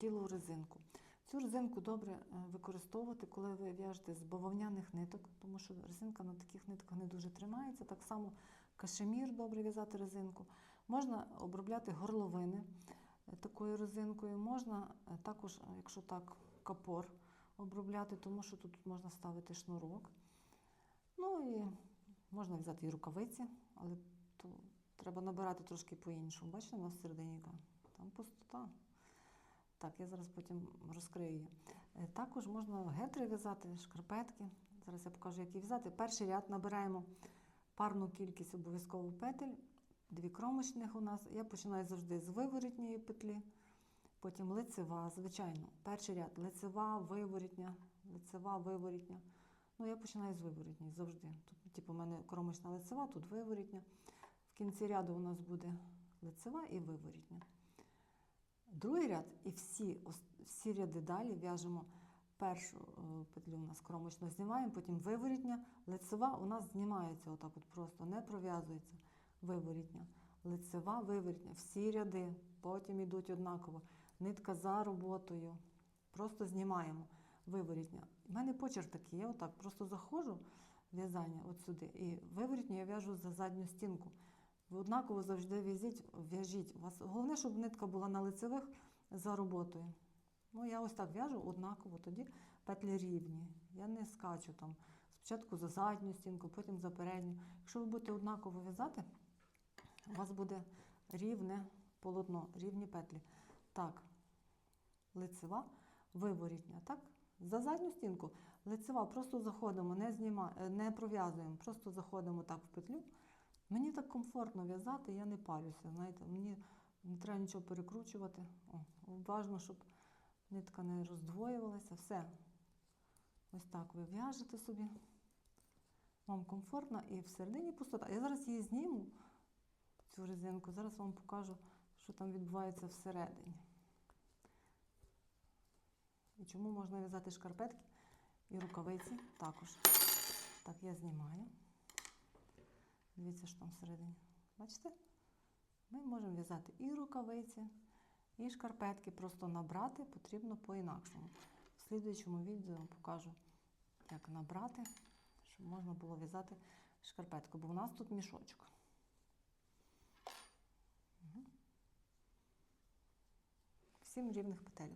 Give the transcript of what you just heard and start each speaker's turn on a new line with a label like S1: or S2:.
S1: тілу резинку. Цю резинку добре е, використовувати, коли ви в'яжете з бавовняних ниток, тому що резинка на таких нитках не дуже тримається. Так само кашемір добре в'язати резинку. Можна обробляти горловини е, такою резинкою. Можна е, також, якщо так, капор обробляти, тому що тут можна ставити шнурок. Ну і можна взяти і рукавиці, але то треба набирати трошки по-іншому. Бачите, у нас всередині? Там пустота. Так, я зараз потім розкрию її. Е, Також можна гетри в'язати, шкарпетки. Зараз я покажу, як їх в'язати. Перший ряд набираємо парну кількість обов'язково петель, дві кромочних у нас. Я починаю завжди з виворітньої петлі, потім лицева, звичайно. Перший ряд лицева, виворітня, лицева, виворітня. Ну, я починаю з виворітньої завжди. Тут, типу, у мене кромочна лицева, тут виворітня. В кінці ряду у нас буде лицева і виворітня. Другий ряд і всі, всі ряди далі в'яжемо першу е, петлю у нас кромочно знімаємо, потім виворітня, лицева у нас знімається отак от просто, не пров'язується виворітня. Лицева, виворітня, всі ряди, потім йдуть однаково. Нитка за роботою. Просто знімаємо виворітня. У мене почерк такий, я отак просто заходжу в'язання от сюди, і виворітню я в'яжу за задню стінку. Ви однаково завжди в'яжіть, в'яжіть. У вас головне, щоб нитка була на лицевих за роботою. Ну, я ось так в'яжу однаково, тоді петлі рівні. Я не скачу там спочатку за задню стінку, потім за передню. Якщо ви будете однаково в'язати, у вас буде рівне полотно, рівні петлі. Так, лицева, виворітня. Так? За задню стінку лицева просто заходимо, не, зніма, не пров'язуємо, просто заходимо так в петлю. Мені так комфортно в'язати, я не парюся. Знаєте, мені не треба нічого перекручувати. О, важно, щоб нитка не роздвоювалася. Все. Ось так ви в'яжете собі. Вам комфортно і всередині пустота. Я зараз її зніму, цю резинку, зараз вам покажу, що там відбувається всередині. І чому можна в'язати шкарпетки і рукавиці також. Так, я знімаю. Дивіться, що там всередині. Бачите? Ми можемо в'язати і рукавиці, і шкарпетки. Просто набрати потрібно по-інакшому. В слідуючому відео покажу, як набрати, щоб можна було в'язати шкарпетку, бо у нас тут мішочок. Всім рівних петель.